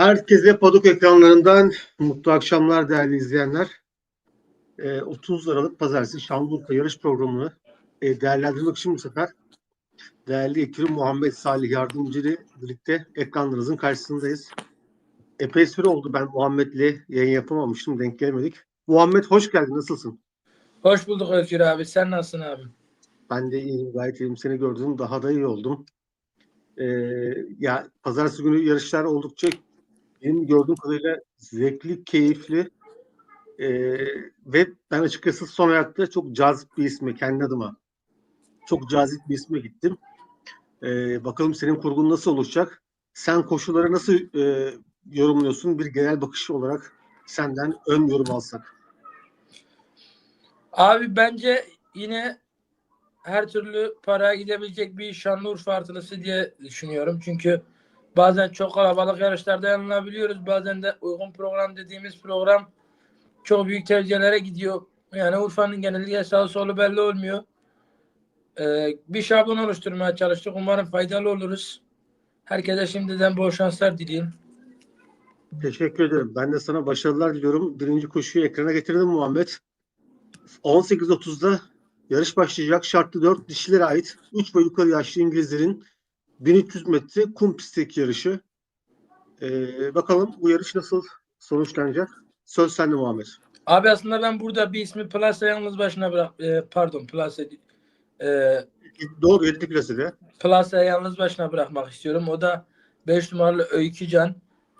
Herkese Padok ekranlarından mutlu akşamlar değerli izleyenler. Ee, 30 Aralık Pazartesi Şanlıurfa yarış programını e, değerlendirmek için bu sefer değerli ekibim Muhammed Salih Yardımcı ile birlikte ekranlarınızın karşısındayız. Epey süre oldu ben Muhammed'le yayın yapamamıştım, denk gelemedik. Muhammed hoş geldin, nasılsın? Hoş bulduk Özgür abi. Sen nasılsın abi? Ben de iyiyim, gayet iyiyim. Seni gördüm, daha da iyi oldum. Ee, ya pazartesi günü yarışlar oldukça benim gördüğüm kadarıyla zevkli, keyifli ee, ve ben açıkçası son ayakta çok cazip bir isme kendi adıma. Çok cazip bir isme gittim. Ee, bakalım senin kurgun nasıl oluşacak? Sen koşuları nasıl e, yorumluyorsun? Bir genel bakış olarak senden ön yorum alsak. Abi bence yine her türlü paraya gidebilecek bir Şanlıurfa artılısı diye düşünüyorum. Çünkü bazen çok kalabalık yarışlarda yanılabiliyoruz. Bazen de uygun program dediğimiz program çok büyük tercihlere gidiyor. Yani Urfa'nın genellikle sağ solu belli olmuyor. Ee, bir şablon oluşturmaya çalıştık. Umarım faydalı oluruz. Herkese şimdiden bol şanslar dileyim. Teşekkür ederim. Ben de sana başarılar diliyorum. Birinci koşuyu ekrana getirdim Muhammed. 18.30'da yarış başlayacak. Şartlı 4 dişilere ait 3 ve yukarı yaşlı İngilizlerin 1300 metre kum pistteki yarışı. Ee, bakalım bu yarış nasıl sonuçlanacak? Söz sende Muhammed. Abi aslında ben burada bir ismi Plaza yalnız başına bırak e, pardon Plaza e, Doğru 7 klasede. Plasa'yı yalnız başına bırakmak istiyorum. O da 5 numaralı Öykü Can.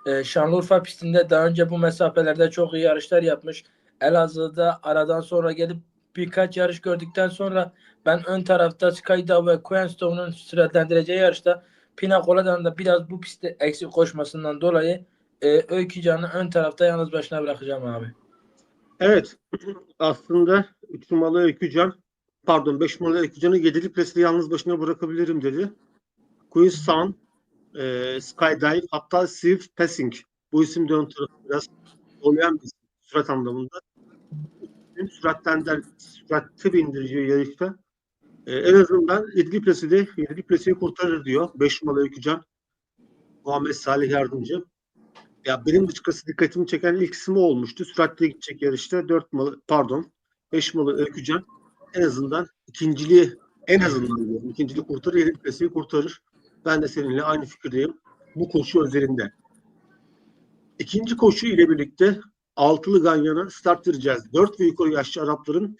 Ee, Şanlıurfa pistinde daha önce bu mesafelerde çok iyi yarışlar yapmış. Elazığ'da aradan sonra gelip birkaç yarış gördükten sonra ben ön tarafta Skyda ve Queenstone'un süratlendireceği yarışta Pina Colada'nın da biraz bu pistte eksik koşmasından dolayı e, Öykü Can'ı ön tarafta yalnız başına bırakacağım abi. Evet. Aslında 3 numaralı Öykücan pardon 5 numaralı Öykücan'ı 7'li preside yalnız başına bırakabilirim dedi. Queen's Sun, e, Skydive hatta Steve Passing. Bu isim de ön tarafı biraz olayan bir isim sürat anlamında. Süratten der, süratte bindireceği yarışta e, en azından 7'li preside 7'li presiyi kurtarır diyor. 5 numaralı Öykücan. Muhammed Salih Yardımcı. Ya benim açıkçası dikkatimi çeken ilk isim olmuştu. Süratle gidecek yarışta 4 malı pardon 5 malı Öykücan en azından ikinciliği en azından diyorum. İkinciliği kurtarır, yedi plasiyi kurtarır. Ben de seninle aynı fikirdeyim. Bu koşu özelinde. İkinci koşu ile birlikte altılı Ganyan'a start vereceğiz. 4 ve yukarı yaşlı Arapların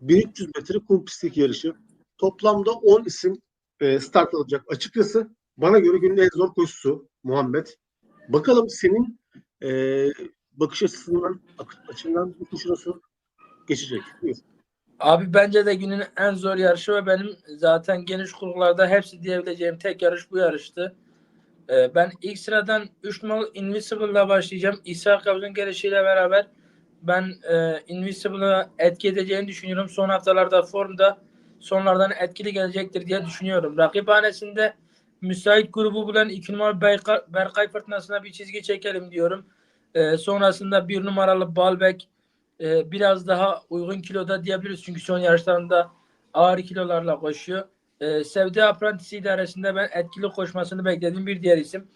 1300 metre kum pistteki yarışı. Toplamda 10 isim e, start alacak. Açıkçası bana göre günün en zor koşusu Muhammed. Bakalım senin e, bakış açısından açından bu koşu nasıl geçecek? Buyur. Abi bence de günün en zor yarışı ve benim zaten geniş kurgularda hepsi diyebileceğim tek yarış bu yarıştı. Ee, ben ilk sıradan 3 numaralı Invisible'la başlayacağım. İsa Kabz'ın gelişiyle beraber ben e, Invisible'ı etki edeceğini düşünüyorum. Son haftalarda formda sonlardan etkili gelecektir diye düşünüyorum. Rakiphanesinde müsait grubu bulan 2 numaralı Berkay, Berkay Fırtınası'na bir çizgi çekelim diyorum. Ee, sonrasında 1 numaralı Balbek e, biraz daha uygun kiloda diyebiliriz. Çünkü son yarışlarında ağır kilolarla koşuyor. E, Sevdi Apprentice idaresinde ben etkili koşmasını beklediğim bir diğer isim.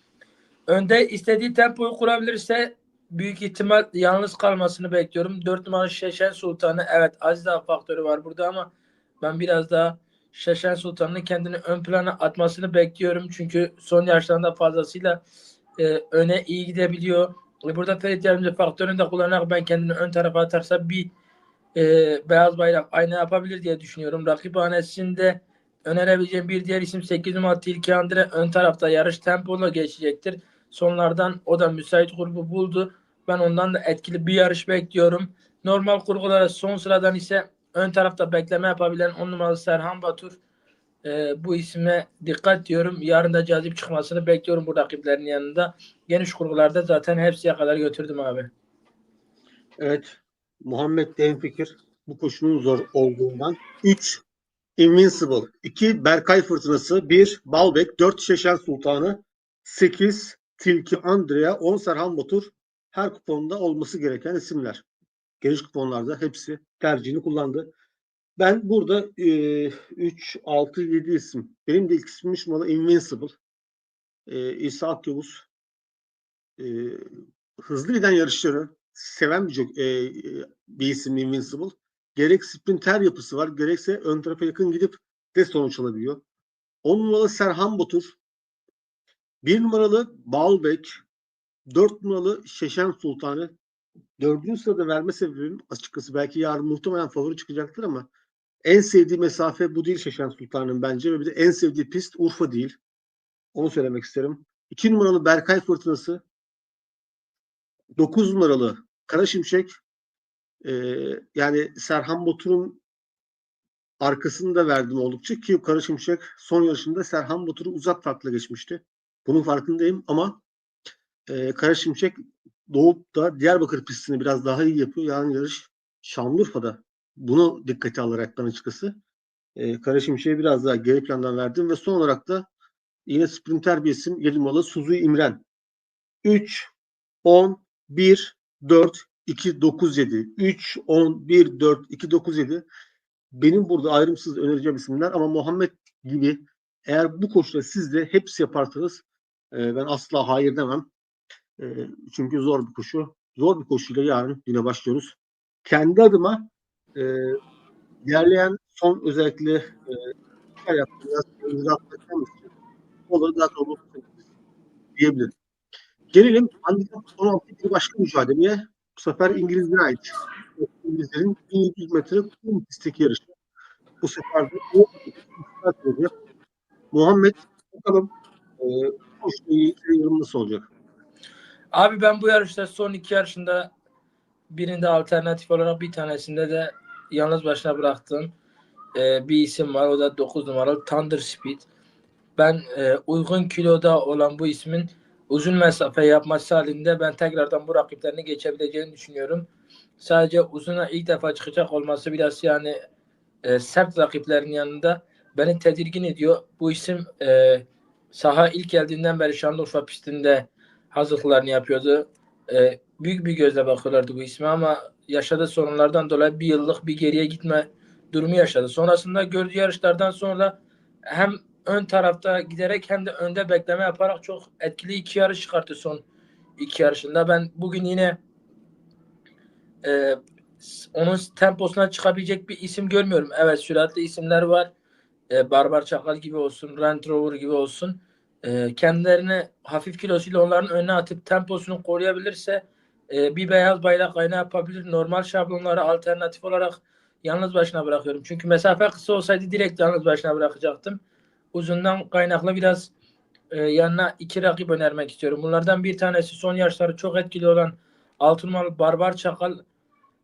Önde istediği tempoyu kurabilirse büyük ihtimal yalnız kalmasını bekliyorum. 4 numaralı Şeşen Sultanı evet az daha faktörü var burada ama ben biraz daha Şeşen Sultan'ın kendini ön plana atmasını bekliyorum. Çünkü son yarışlarında fazlasıyla e, öne iyi gidebiliyor. E, Burada Ferit Yardımcı faktörünü de kullanarak ben kendini ön tarafa atarsa bir e, beyaz bayrak aynı yapabilir diye düşünüyorum. Rakip hanesinde önerebileceğim bir diğer isim 8 numaralı Tilki Andre ön tarafta yarış tempola geçecektir. Sonlardan o da müsait grubu buldu. Ben ondan da etkili bir yarış bekliyorum. Normal kurgulara son sıradan ise ön tarafta bekleme yapabilen 10 numaralı Serhan Batur. E, bu isme dikkat diyorum. Yarın da cazip çıkmasını bekliyorum bu rakiplerin yanında. Geniş kurgularda zaten hepsiye kadar götürdüm abi. Evet. Muhammed de hemfikir. Bu koşunun zor olduğundan. 3. Invincible. 2. Berkay Fırtınası. 1. Balbek. 4. Şeşen Sultanı. 8. Tilki Andrea. 10. Serhan Batur. Her kuponda olması gereken isimler. Geniş kuponlarda hepsi tercihini kullandı. Ben burada 3, 6, 7 isim. Benim de ilk ismim şu Invincible. E, İsa Akyavuz. E, hızlı giden yarışları seven bir, e, e, bir isim Invincible. Gerek sprinter yapısı var, gerekse ön tarafa yakın gidip de sonuç alabiliyor. 10 numaralı Serhan Batur. 1 numaralı Balbek. 4 numaralı Şeşen Sultanı. Dördüncü sırada verme sebebim açıkçası belki yarın muhtemelen favori çıkacaktır ama en sevdiği mesafe bu değil Şeşen Sultan'ın bence ve bir de en sevdiği pist Urfa değil. Onu söylemek isterim. 2 numaralı Berkay Fırtınası. 9 numaralı Kara Şimşek. Ee, yani Serhan Batur'un arkasında verdim oldukça ki Kara Şimşek son yarışında Serhan Batur'u uzak farkla geçmişti. Bunun farkındayım ama e, Kara Şimşek doğup da Diyarbakır pistini biraz daha iyi yapıyor. Yarın yarış Şanlıurfa'da. Bunu dikkate alarak ben açıkçası e, Kara Şimşek'e biraz daha geri plandan verdim ve son olarak da yine sprinter bir isim 7 numaralı Suzu İmren. 3, 10, 1, 4, 2, 9, 7. 3, 10, 1, 4, 2, 9, 7. Benim burada ayrımsız önereceğim isimler ama Muhammed gibi eğer bu koşuda siz de hepsi yaparsanız e, ben asla hayır demem. E, çünkü zor bir koşu. Zor bir koşuyla yarın yine başlıyoruz. Kendi adıma e, ilerleyen son özellikle e, her yaptığım biraz atlatacağım için olur daha sonra diyebilirim. Gelelim handikap 16 bir başka mücadeleye. Bu sefer İngilizlere ait. İngilizlerin 1100 metre kum pistteki yarışı. Bu sefer de o. Muhammed bakalım e, yorum nasıl olacak? Abi ben bu yarışta son iki yarışında birinde alternatif olarak bir tanesinde de yalnız başına bıraktığım e, bir isim var. O da 9 numaralı Thunder Speed. Ben e, uygun kiloda olan bu ismin uzun mesafe yapması halinde ben tekrardan bu rakiplerini geçebileceğini düşünüyorum. Sadece uzuna ilk defa çıkacak olması biraz yani e, sert rakiplerin yanında beni tedirgin ediyor. Bu isim e, saha ilk geldiğinden beri Şanlıurfa pistinde hazırlıklarını yapıyordu. E, büyük bir gözle bakıyorlardı bu isme ama yaşadığı sorunlardan dolayı bir yıllık bir geriye gitme durumu yaşadı. Sonrasında gördüğü yarışlardan sonra hem ön tarafta giderek hem de önde bekleme yaparak çok etkili iki yarış çıkarttı son iki yarışında. Ben bugün yine e, onun temposuna çıkabilecek bir isim görmüyorum. Evet süratli isimler var. E, Barbar Çakal gibi olsun, Range Rover gibi olsun. E, kendilerini hafif kilosuyla onların önüne atıp temposunu koruyabilirse e, bir beyaz bayrak kaynağı yapabilir. Normal şablonları alternatif olarak yalnız başına bırakıyorum. Çünkü mesafe kısa olsaydı direkt yalnız başına bırakacaktım. Uzundan kaynaklı biraz e, yanına iki rakip önermek istiyorum. Bunlardan bir tanesi son yarışları çok etkili olan altı numaralı Barbar Çakal.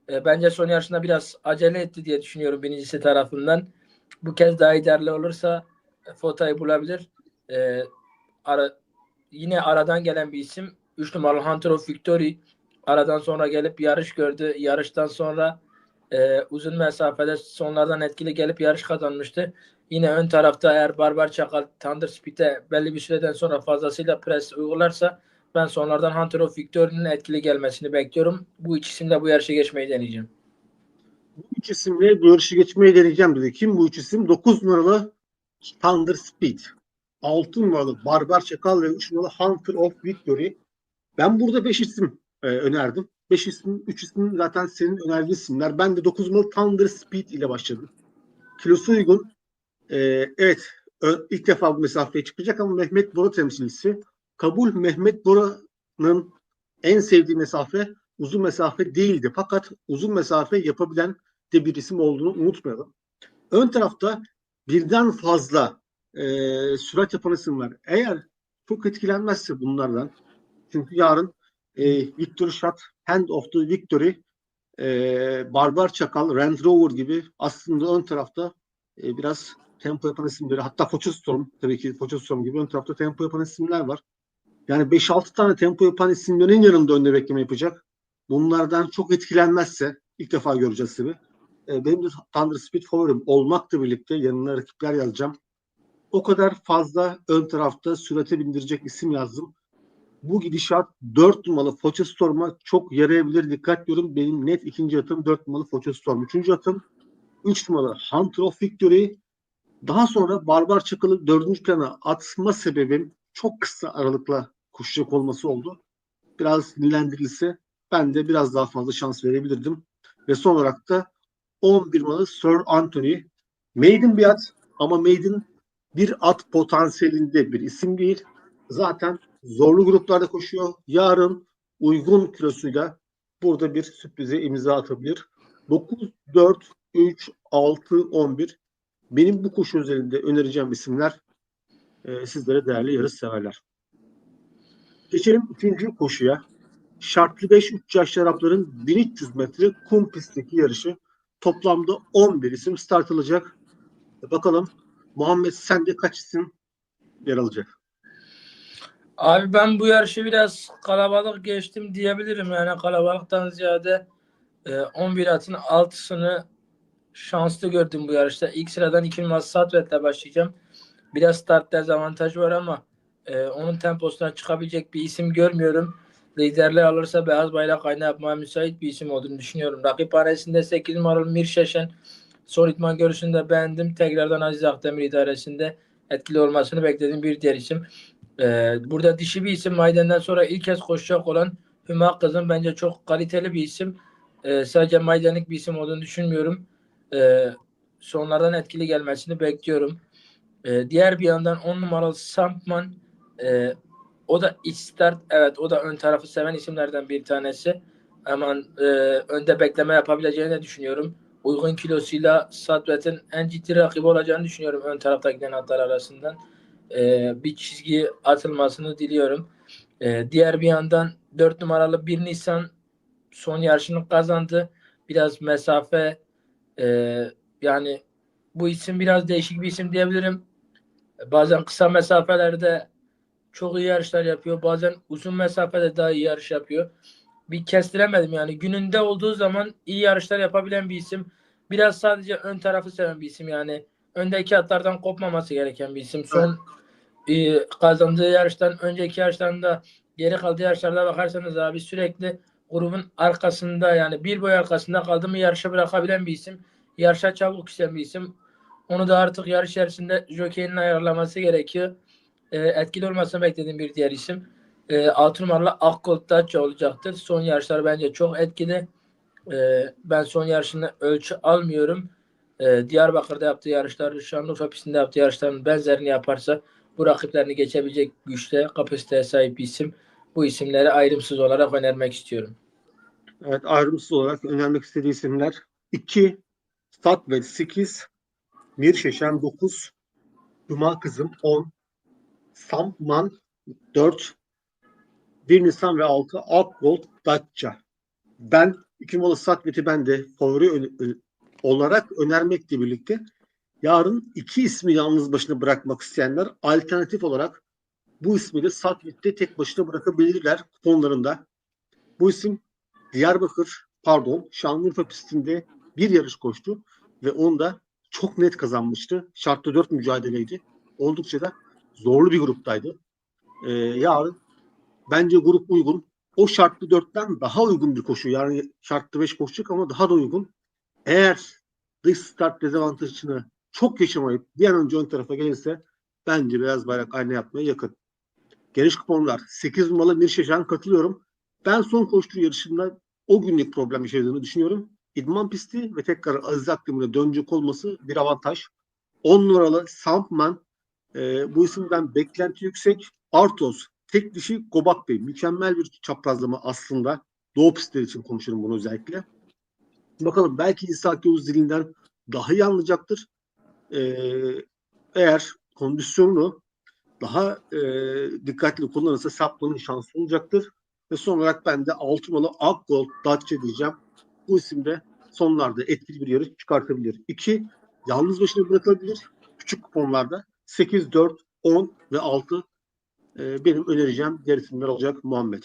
E, bence son yarışında biraz acele etti diye düşünüyorum birincisi tarafından. Bu kez daha ideerli olursa e, Fota'yı bulabilir. E, ara, yine aradan gelen bir isim. 3 numaralı Hunter of Victory. Aradan sonra gelip yarış gördü. Yarıştan sonra e, uzun mesafede sonlardan etkili gelip yarış kazanmıştı. Yine ön tarafta eğer Barbar Çakal Thunder Speed'e belli bir süreden sonra fazlasıyla pres uygularsa ben sonlardan Hunter of Victory'nin etkili gelmesini bekliyorum. Bu ikisini bu yarışa geçmeyi deneyeceğim. Bu üç isimle bu yarışı geçmeyi deneyeceğim dedi. Kim bu üç isim? 9 numaralı Thunder Speed. 6 numaralı Barbar Çakal ve 3 numaralı Hunter of Victory. Ben burada 5 isim e, önerdim. 5 isim, 3 isim zaten senin önerdiğin isimler. Ben de 9 numaralı Thunder Speed ile başladım. Kilosu uygun. E, evet ilk defa bu mesafeye çıkacak ama Mehmet Bora temsilcisi. Kabul Mehmet Bora'nın en sevdiği mesafe uzun mesafe değildi. Fakat uzun mesafe yapabilen de bir isim olduğunu unutmayalım. Ön tarafta birden fazla e, sürat yapan isim var. Eğer çok etkilenmezse bunlardan çünkü yarın e, Victory Shot, Hand of the Victory, e, Barbar Çakal, Range Rover gibi aslında ön tarafta e, biraz tempo yapan isimleri hatta Foçostorm tabii ki Foçostorm gibi ön tarafta tempo yapan isimler var. Yani 5-6 tane tempo yapan isimlerin yanında önde bekleme yapacak. bunlardan çok etkilenmezse ilk defa göreceğiz tabii. E, benim de Thunder Speed favorim olmakla birlikte yanına rakipler yazacağım. O kadar fazla ön tarafta sürate bindirecek isim yazdım. Bu gidişat 4 numaralı Foça Storm'a çok yarayabilir. Dikkat diyorum. Benim net ikinci atım 4 numaralı Foça Storm. Üçüncü atım 3 numaralı Hunter of Victory. Daha sonra Barbar Çakıl'ı dördüncü plana atma sebebim çok kısa aralıkla koşacak olması oldu. Biraz dinlendirilse ben de biraz daha fazla şans verebilirdim. Ve son olarak da 11 numaralı Sir Anthony. Maiden bir at ama Maiden bir at potansiyelinde bir isim değil. Zaten zorlu gruplarda koşuyor. Yarın uygun kilosuyla burada bir sürprize imza atabilir. 9, 4, 3, 6, 11 benim bu koşu üzerinde önereceğim isimler e, sizlere değerli yarış severler. Geçelim ikinci koşuya. Şartlı 5 3 yaş şarapların 1300 metre kum pistteki yarışı. Toplamda 11 isim start alacak. E, Bakalım Muhammed sende kaç isim yer alacak? Abi ben bu yarışı biraz kalabalık geçtim diyebilirim. Yani kalabalıktan ziyade e, 11 atın 6'sını şanslı gördüm bu yarışta. İlk sıradan 2 numaralı Satvet'le başlayacağım. Biraz start dezavantajı var ama e, onun temposundan çıkabilecek bir isim görmüyorum. Liderliği alırsa beyaz bayrak kaynağı yapmaya müsait bir isim olduğunu düşünüyorum. Rakip hanesinde 8 numaralı Mir Şeşen son itman görüşünde beğendim. Tekrardan Aziz Akdemir idaresinde etkili olmasını beklediğim bir diğer isim. Ee, burada dişi bir isim Mayden'den sonra ilk kez koşacak olan Hüma Kızım bence çok kaliteli bir isim. Ee, sadece Maydenlik bir isim olduğunu düşünmüyorum. Ee, sonlardan etkili gelmesini bekliyorum. Ee, diğer bir yandan 10 numaralı Sampman e, o da iç start evet o da ön tarafı seven isimlerden bir tanesi. Hemen e, önde bekleme yapabileceğini düşünüyorum. Uygun kilosuyla Sadvet'in en ciddi rakibi olacağını düşünüyorum ön tarafta giden atlar arasından e, bir çizgi atılmasını diliyorum. E, diğer bir yandan 4 numaralı 1 Nisan son yarışını kazandı. Biraz mesafe e, yani bu isim biraz değişik bir isim diyebilirim. Bazen kısa mesafelerde çok iyi yarışlar yapıyor. Bazen uzun mesafede daha iyi yarış yapıyor. Bir kestiremedim yani. Gününde olduğu zaman iyi yarışlar yapabilen bir isim. Biraz sadece ön tarafı seven bir isim yani. Öndeki atlardan kopmaması gereken bir isim. Son e, kazandığı yarıştan önceki yarışlarında geri kaldığı yarışlarda bakarsanız abi sürekli grubun arkasında yani bir boy arkasında kaldı mı yarışa bırakabilen bir isim. Yarışa çabuk düşen bir isim. Onu da artık yarış içerisinde jokeyinin ayarlaması gerekiyor. E, etkili olmasını beklediğim bir diğer isim. E, 6 numaralı Akkolt Dacia olacaktır. Son yarışlar bence çok etkili. E, ben son yarışını ölçü almıyorum. E, Diyarbakır'da yaptığı yarışlar, Şanlıurfa pistinde yaptığı yarışların benzerini yaparsa bu rakiplerini geçebilecek güçte, kapasiteye sahip bir isim. Bu isimleri ayrımsız olarak önermek istiyorum. Evet ayrımsız olarak önermek istediği isimler 2 Satvet 8 Mir Şeşen 9 Hüma Kızım 10 Sampman 4 1 Nisan ve 6 Akgold Dacia. Ben iki numaralı Satvet'i ben de favori ö- olarak önermekle birlikte yarın iki ismi yalnız başına bırakmak isteyenler alternatif olarak bu ismi de Satvet'te tek başına bırakabilirler kuponlarında. Bu isim Diyarbakır, pardon Şanlıurfa pistinde bir yarış koştu ve onda çok net kazanmıştı. Şartlı 4 mücadeleydi. Oldukça da zorlu bir gruptaydı. Ee, yarın bence grup uygun. O şartlı 4'ten daha uygun bir koşu. Yani şartlı 5 koşacak ama daha da uygun. Eğer dış start dezavantajını çok yaşamayıp bir an önce ön tarafa gelirse bence beyaz bayrak aynı yapmaya yakın. Geniş kuponlar. 8 numaralı bir şaşan katılıyorum. Ben son koştuğu yarışında o günlük problem yaşadığını düşünüyorum. İdman pisti ve tekrar Aziz Akdemir'e dönecek olması bir avantaj. 10 numaralı Sampman e, bu isimden beklenti yüksek. Artos, tek dişi Gobak Bey. Mükemmel bir çaprazlama aslında. Doğu pistleri için konuşurum bunu özellikle. Bakalım belki İsa Yavuz dilinden daha iyi anlayacaktır. E, eğer kondisyonunu daha e, dikkatli kullanırsa Saplan'ın şansı olacaktır. Ve son olarak ben de 6 numaralı Akgold Dacia diyeceğim. Bu isim de sonlarda etkili bir yarış çıkartabilir. 2. Yalnız başına bırakılabilir. Küçük kuponlarda 8, 4, 10 ve 6 e, benim önereceğim diğer isimler olacak Muhammed.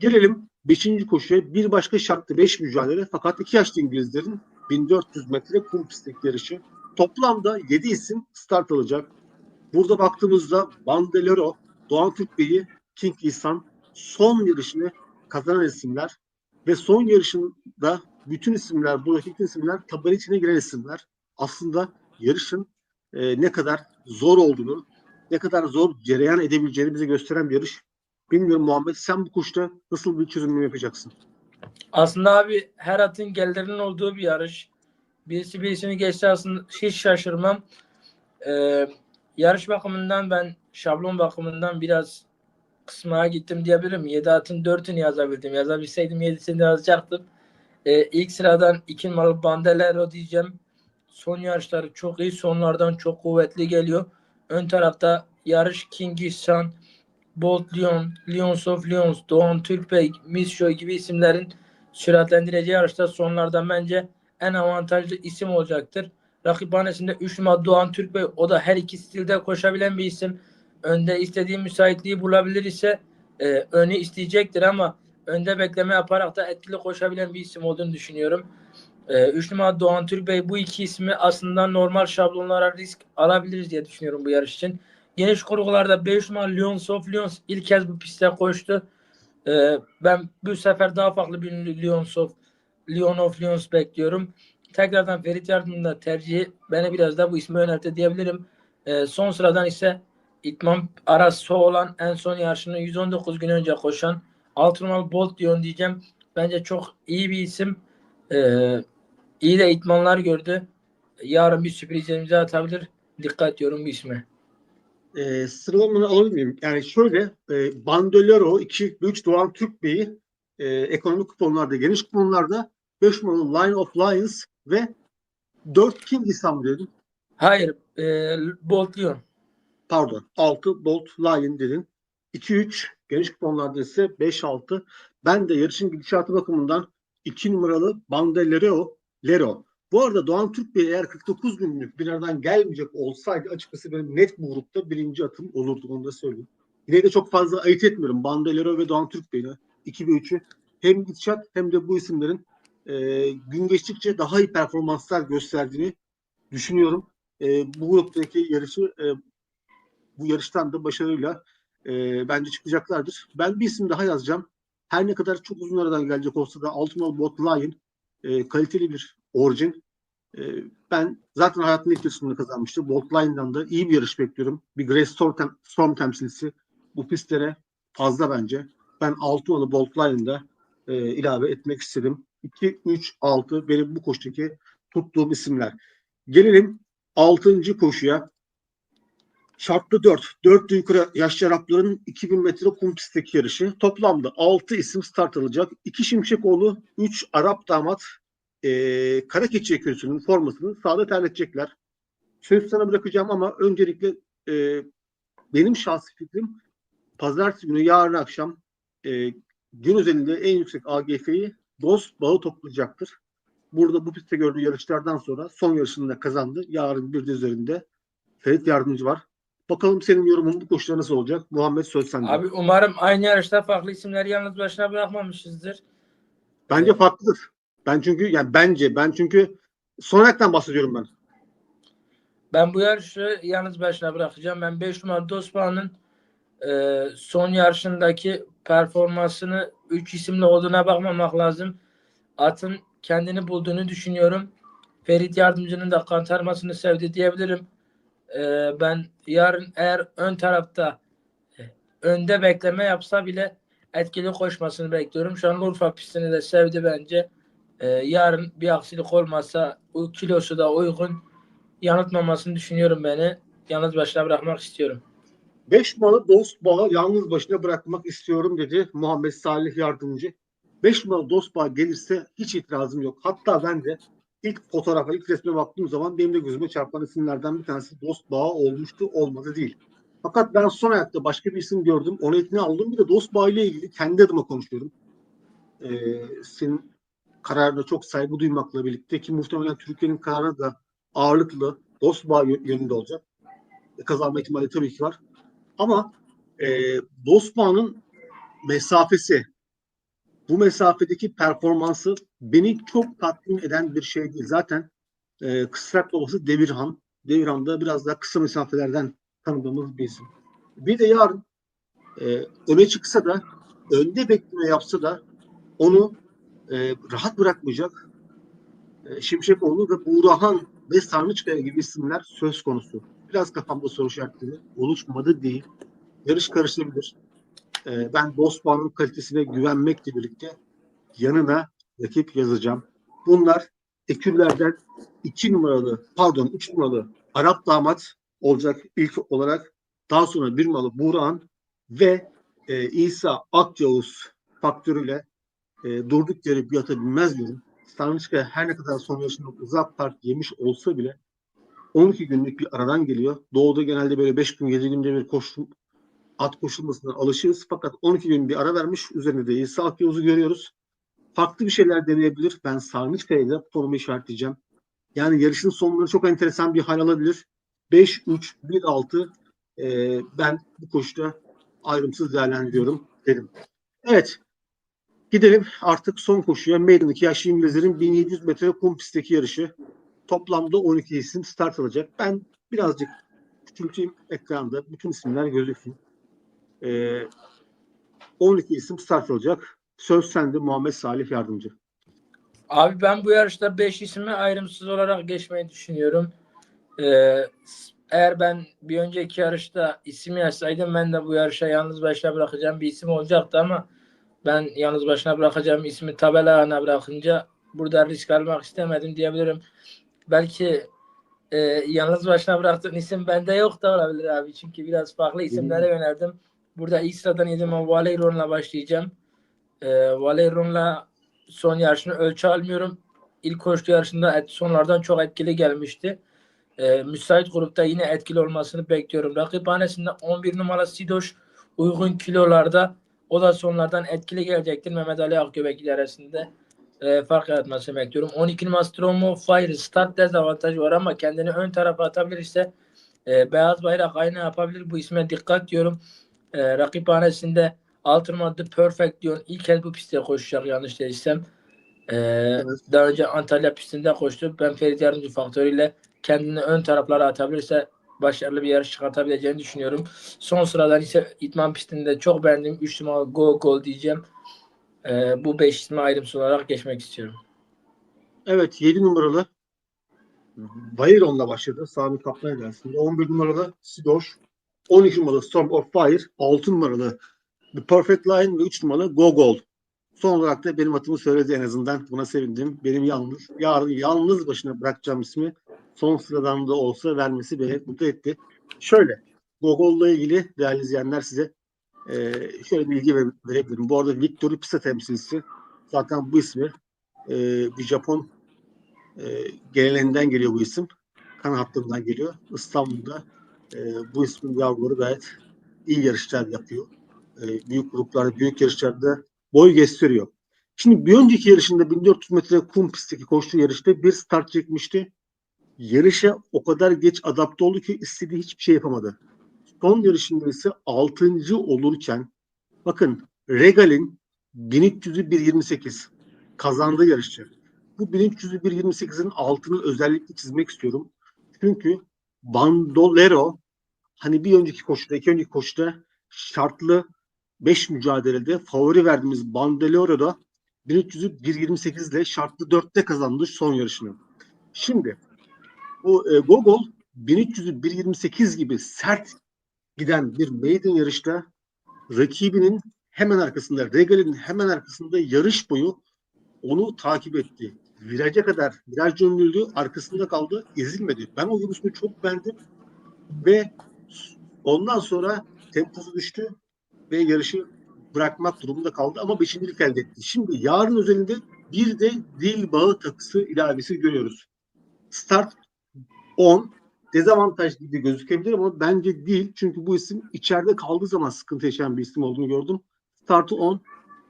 Gelelim 5. koşuya. Bir başka şartlı 5 mücadele fakat 2 yaşlı İngilizlerin 1400 metre kum pistteki yarışı. Toplamda 7 isim start alacak. Burada baktığımızda Bandelero, Doğan Türkbey'i, King İhsan son yarışını kazanan isimler ve son yarışında bütün isimler, buradaki bütün isimler tabela içine giren isimler. Aslında yarışın e, ne kadar zor olduğunu, ne kadar zor cereyan edebileceğini bize gösteren bir yarış. Bilmiyorum Muhammed sen bu kuşta nasıl bir çözüm yapacaksın? Aslında abi her atın gelirinin olduğu bir yarış. Birisi birisini geçse aslında hiç şaşırmam. Ee, yarış bakımından ben şablon bakımından biraz kısmaya gittim diyebilirim. 7 atın 4'ünü yazabildim. Yazabilseydim 7'sini yazacaktım. Ee, ilk sıradan 2 numaralı Bandelero diyeceğim. Son yarışları çok iyi. Sonlardan çok kuvvetli geliyor. Ön tarafta yarış King Bolt Lyon, Lions of Lions, Doğan Türkbey, Misho gibi isimlerin süratlendireceği yarışta sonlardan bence en avantajlı isim olacaktır. Rakiphanesinde 3 numara Doğan Türkbey o da her iki stilde koşabilen bir isim. Önde istediği müsaitliği bulabilir ise e, önü isteyecektir ama önde bekleme yaparak da etkili koşabilen bir isim olduğunu düşünüyorum. 3 numara Doğan Türkbey bu iki ismi aslında normal şablonlara risk alabiliriz diye düşünüyorum bu yarış için. Geniş kurgularda 5 numara Lions of Lions ilk kez bu pistte koştu. Ee, ben bu sefer daha farklı bir Lions of Lion of Lions bekliyorum. Tekrardan Ferit Yardım'ın tercihi beni biraz da bu ismi önerdi diyebilirim. Ee, son sıradan ise İtman arası olan en son yarışını 119 gün önce koşan 6 numaralı Bolt diyorum diyeceğim. Bence çok iyi bir isim. Ee, iyi de itmanlar gördü. Yarın bir sürpriz imza atabilir. Dikkat diyorum bu isme. E, sıralamanı alabilir miyim? Yani şöyle e, Bandelero 2 ve 3 Doğan Türkbey'i e, ekonomik kuponlarda, geniş kuponlarda 5 numaralı Line of Lions ve 4 King İslam dedim. Hayır. E, Bolt diyorum. Pardon 6 Bolt Lion dedin. 2-3 geniş kuponlarda ise 5-6. Ben de yarışın gidişatı bakımından 2 numaralı Bandelero Lero. Bu arada Doğan Türk Bey eğer 49 günlük bir aradan gelmeyecek olsaydı açıkçası benim net bu grupta birinci atım olurdu onu da söyleyeyim. Yine de çok fazla ayırt etmiyorum. Bandelero ve Doğan Türk Bey'le 2 ve 3'ü hem gidişat hem de bu isimlerin e, gün geçtikçe daha iyi performanslar gösterdiğini düşünüyorum. E, bu gruptaki yarışı e, bu yarıştan da başarıyla e, bence çıkacaklardır. Ben bir isim daha yazacağım. Her ne kadar çok uzun aradan gelecek olsa da Altınol Bot Lion e, kaliteli bir orijin. E, ben zaten hayatımın ilk yarışını kazanmıştı. Bolt Line'dan da iyi bir yarış bekliyorum. Bir Grace Storm, tem- Storm temsilcisi. Bu pistlere fazla bence. Ben Altınoğlu Bolt Line'da e, ilave etmek istedim. 2, 3, 6 benim bu koşudaki tuttuğum isimler. Gelelim 6. koşuya. Şartlı 4. 4 yukarı yaşlı Arapların 2000 metre kum pistteki yarışı. Toplamda 6 isim start alacak. 2 Şimşekoğlu, 3 Arap damat e, kara keçi ekürüsünün formasını sahada terletecekler. Söz sana bırakacağım ama öncelikle e, benim şahsi fikrim pazartesi günü yarın akşam e, gün özelinde en yüksek AGF'yi dost bağı toplayacaktır. Burada bu pistte gördüğü yarışlardan sonra son yarışını da kazandı. Yarın bir de üzerinde Ferit Yardımcı var. Bakalım senin yorumun bu koşuda nasıl olacak? Muhammed söz sende. Abi umarım aynı yarışta farklı isimleri yalnız başına bırakmamışızdır. Bence farklıdır. Ben çünkü yani bence ben çünkü son ayaktan bahsediyorum ben. Ben bu yarışı yalnız başına bırakacağım. Ben 5 numara Dospa'nın e, son yarışındaki performansını 3 isimli olduğuna bakmamak lazım. Atın kendini bulduğunu düşünüyorum. Ferit Yardımcı'nın da kantarmasını sevdi diyebilirim. E, ben yarın eğer ön tarafta e, önde bekleme yapsa bile etkili koşmasını bekliyorum. Şanlıurfa pistini de sevdi bence. E, yarın bir aksilik olmazsa kilosu da uygun yanıltmamasını düşünüyorum beni. Yalnız başına bırakmak istiyorum. 5 numaralı dost bağı yalnız başına bırakmak istiyorum dedi Muhammed Salih Yardımcı. 5 numaralı dost bağı gelirse hiç itirazım yok. Hatta ben de ilk fotoğrafa, ilk resme baktığım zaman benim de gözüme çarpan isimlerden bir tanesi dost bağı olmuştu, olmadı değil. Fakat ben son ayakta başka bir isim gördüm. Onu ikna aldım. Bir de dost bağı ile ilgili kendi adıma konuşuyorum. Ee, senin kararına çok saygı duymakla birlikte ki muhtemelen Türkiye'nin kararı da ağırlıklı dost bağı yö- yönünde olacak. E, Kazanma ihtimali tabii ki var. Ama e, Bosma'nın mesafesi bu mesafedeki performansı beni çok tatmin eden bir şey değil. Zaten e, kısrak babası Devirhan. Devirhan da biraz daha kısa mesafelerden tanıdığımız bir isim. Bir de yarın e, öne çıksa da önde bekleme yapsa da onu e, rahat bırakmayacak e, Şimşekoğlu ve Buğrahan ve Sarnıçkaya gibi isimler söz konusu. Biraz kafamda soru işaretleri oluşmadı değil. Yarış karışabilir. E, ben Bosman'ın kalitesine güvenmekle birlikte yanına rakip yazacağım. Bunlar ekürlerden 2 numaralı pardon 3 numaralı Arap damat olacak ilk olarak. Daha sonra bir numaralı Buğrahan ve e, İsa Akyavuz faktörüyle e, durduk yere bir ata binmez diyorum. Stanışka her ne kadar son yarışında uzak park yemiş olsa bile 12 günlük bir aradan geliyor. Doğuda genelde böyle 5 gün 7 günde bir koşu, at koşulmasına alışığız. Fakat 12 gün bir ara vermiş. Üzerinde de İsa Akyavuz'u görüyoruz. Farklı bir şeyler deneyebilir. Ben Sarnıçka'ya da formu işaretleyeceğim. Yani yarışın sonları çok enteresan bir hal alabilir. 5-3-1-6 e, ben bu koşuda ayrımsız değerlendiriyorum dedim. Evet. Gidelim artık son koşuya. Maiden 2 yaşlı İngilizlerin 1700 metre kum pistteki yarışı. Toplamda 12 isim start alacak. Ben birazcık küçülteyim ekranda. Bütün isimler gözüksün. Ee, 12 isim start alacak. Söz sende Muhammed Salih Yardımcı. Abi ben bu yarışta 5 ismi ayrımsız olarak geçmeyi düşünüyorum. Ee, eğer ben bir önceki yarışta isim yazsaydım ben de bu yarışa yalnız başına bırakacağım bir isim olacaktı ama ben yalnız başına bırakacağım ismi tabelana bırakınca burada risk almak istemedim diyebilirim. Belki e, yalnız başına bıraktığın isim bende yok da olabilir abi. Çünkü biraz farklı isimlere yöneldim. Burada ilk sıradan yedim Valeyron'la başlayacağım. E, Valeyron'la son yarışını ölçü almıyorum. İlk koşu yarışında et, sonlardan çok etkili gelmişti. E, müsait grupta yine etkili olmasını bekliyorum. Rakiphanesinde 11 numara Sidoş uygun kilolarda o da sonlardan etkili gelecektir. Mehmet Ali Akgöbek ilerisinde e, fark yaratmasını bekliyorum. 12 numara Stromo Fire start dezavantajı var ama kendini ön tarafa atabilirse e, beyaz bayrak aynı yapabilir. Bu isme dikkat diyorum. E, rakiphanesinde 6 numara The Perfect diyor. İlk kez bu pistte koşacak yanlış değilsem. E, Daha önce Antalya pistinde koştu. Ben Ferit Yardımcı faktörüyle kendini ön taraflara atabilirse başarılı bir yarış çıkartabileceğini düşünüyorum. Son sıradan ise İtman pistinde çok beğendiğim 3 numaralı Go Gol diyeceğim. Ee, bu 5 ismi ayrımsız olarak geçmek istiyorum. Evet 7 numaralı Bayron'la başladı. Sami Kaplan dersinde. 11 numaralı Sidoş. 12 numaralı Storm of Fire. 6 numaralı The Perfect Line ve 3 numaralı Go Goal. Son olarak da benim atımı söyledi en azından. Buna sevindim. Benim yalnız, yarın yalnız başına bırakacağım ismi son sıradan da olsa vermesi beni mutlu etti. Şöyle, Gogol'la ilgili değerli izleyenler size e, şöyle bilgi ver- verebilirim. Bu arada Victor Pisa temsilcisi zaten bu ismi e, bir Japon e, geleneğinden geliyor bu isim. Kan hattından geliyor. İstanbul'da e, bu ismin yavruları gayet iyi yarışlar yapıyor. E, büyük gruplarda, büyük yarışlarda boy gösteriyor. Şimdi bir önceki yarışında 1400 metre kum pistteki koştuğu yarışta bir start çekmişti yarışa o kadar geç adapte oldu ki istediği hiçbir şey yapamadı. Son yarışında ise 6. olurken bakın Regal'in 1300'ü 1.28 kazandığı yarışçı. Bu 1300'ü 1.28'in altını özellikle çizmek istiyorum. Çünkü Bandolero hani bir önceki koşuda, iki önceki koşuda şartlı 5 mücadelede favori verdiğimiz Bandolero'da 1300'ü 1.28 ile şartlı 4'te kazandı son yarışını. Şimdi bu e, Gogol 1300'ü 1.28 gibi sert giden bir maiden yarışta rakibinin hemen arkasında, Regal'in hemen arkasında yarış boyu onu takip etti. Viraja kadar viraj döndürdü, arkasında kaldı, ezilmedi. Ben o yarışını çok beğendim ve ondan sonra temposu düştü ve yarışı bırakmak durumunda kaldı ama beşincilik elde etti. Şimdi yarın özelinde bir de dil bağı takısı ilavesi görüyoruz. Start 10 dezavantaj gibi gözükebilir ama bence değil. Çünkü bu isim içeride kaldığı zaman sıkıntı yaşayan bir isim olduğunu gördüm. Startı 10.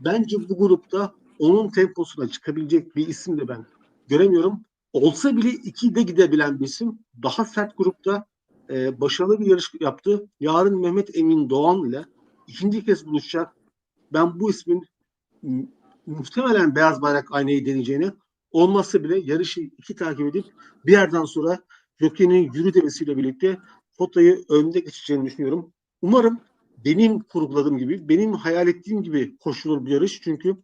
Bence bu grupta onun temposuna çıkabilecek bir isim de ben göremiyorum. Olsa bile 2'de gidebilen bir isim. Daha sert grupta e, başarılı bir yarış yaptı. Yarın Mehmet Emin Doğan ile ikinci kez buluşacak. Ben bu ismin muhtemelen beyaz bayrak aynayı deneyeceğini olmazsa bile yarışı iki takip edip bir yerden sonra Jockey'nin yürü demesiyle birlikte Kota'yı önde geçeceğini düşünüyorum. Umarım benim kurguladığım gibi, benim hayal ettiğim gibi koşulur bir yarış. Çünkü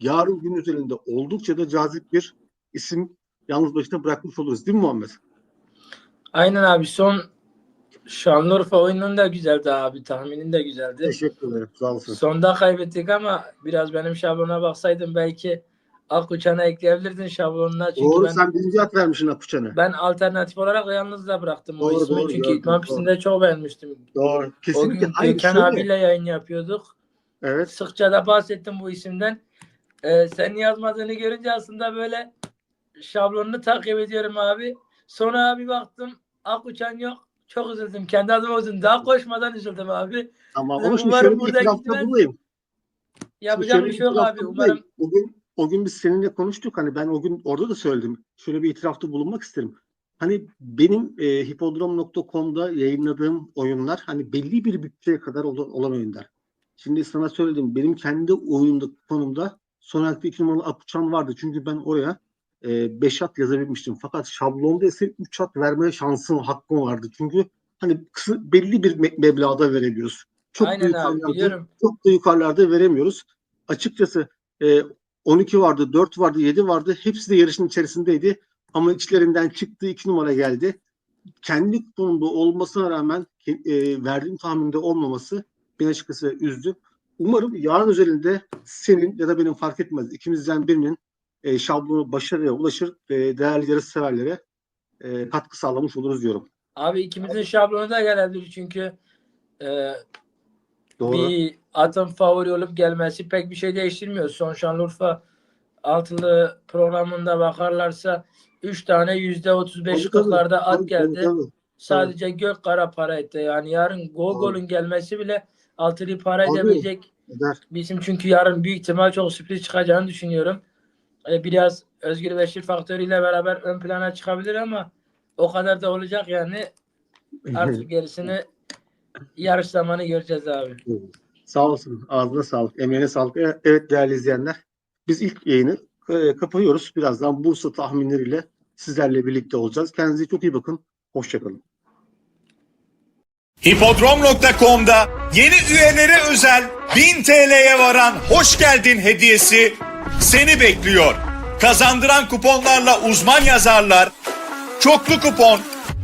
yarın gün üzerinde oldukça da cazip bir isim yalnız başına bırakmış oluruz. Değil mi Muhammed? Aynen abi son Şanlıurfa oyunun da güzeldi abi. Tahminin de güzeldi. Teşekkür ederim. Sağ olasın. Sonda kaybettik ama biraz benim şablona baksaydın belki Akkuçan'a ekleyebilirdin şablonuna. Çünkü Doğru ben, sen birinci at vermişsin Akkuçan'a. ben alternatif olarak yalnız da bıraktım o Doğru, ismi. doğru, Çünkü doğru. pistinde çok beğenmiştim. Doğru. O Kesinlikle. gün Hayır, Gökhan abiyle yayın yapıyorduk. Evet. Sıkça da bahsettim bu isimden. Ee, senin yazmadığını görünce aslında böyle şablonunu takip ediyorum abi. Sonra abi baktım Akkuçan yok. Çok üzüldüm. Kendi adıma üzüldüm. Daha koşmadan üzüldüm abi. Tamam Umarım ama şimdi şöyle bir itirafta. Şimdi Yapacağım bir şey yok abi. bulunayım. Umarım O gün, o gün biz seninle konuştuk. Hani ben o gün orada da söyledim. Şöyle bir itirafta bulunmak isterim. Hani benim e, hipodrom.com'da yayınladığım oyunlar hani belli bir bütçeye kadar olan, olan oyunlar. Şimdi sana söyledim. Benim kendi oyunda konumda son ayakta iki numaralı Akuçan vardı. Çünkü ben oraya 5 at yazabilmiştim. Fakat şablonda ise 3 at vermeye şansım, hakkım vardı. Çünkü hani kısa, belli bir me- meblağda verebiliyoruz. Çok aynen büyük abi hayvanlarda- biliyorum. çok da yukarılarda veremiyoruz. Açıkçası e, 12 vardı, 4 vardı, 7 vardı. Hepsi de yarışın içerisindeydi. Ama içlerinden çıktı 2 numara geldi. Kendi konumda olmasına rağmen e, verdiğim tahminde olmaması beni açıkçası üzdü. Umarım yarın üzerinde senin ya da benim fark etmez ikimizden birinin e, şablonu başarıya ulaşır ve değerli yarış severlere e, katkı sağlamış oluruz diyorum. Abi ikimizin şablonu da gelebilir çünkü e, Doğru. bir atın favori olup gelmesi pek bir şey değiştirmiyor. Son Şanlıurfa altılı programında bakarlarsa 3 tane yüzde 35 Tabii, tabii. 40'larda at Tabii, geldi. tabii, tabii. Sadece gök kara para etti. Yani yarın Gogol'un gelmesi bile altılı para Tabii. edebilecek Eder. Bizim çünkü yarın büyük ihtimal çok sürpriz çıkacağını düşünüyorum. E, biraz Özgür Beşir faktörüyle beraber ön plana çıkabilir ama o kadar da olacak yani. Artık gerisini yarış zamanı göreceğiz abi. Sağ olsun. Ağzına sağlık. Emeğine sağlık. E- Evet değerli izleyenler. Biz ilk yayını e, kapıyoruz. Birazdan Bursa tahminleriyle sizlerle birlikte olacağız. Kendinize çok iyi bakın. Hoşçakalın. Hipodrom.com'da yeni üyelere özel 1000 TL'ye varan hoş geldin hediyesi seni bekliyor. Kazandıran kuponlarla uzman yazarlar, çoklu kupon,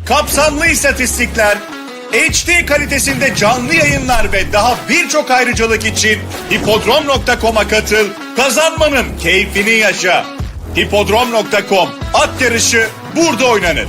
kapsamlı istatistikler, HD kalitesinde canlı yayınlar ve daha birçok ayrıcalık için hipodrom.com'a katıl, kazanmanın keyfini yaşa. Hipodrom.com at yarışı burada oynanır.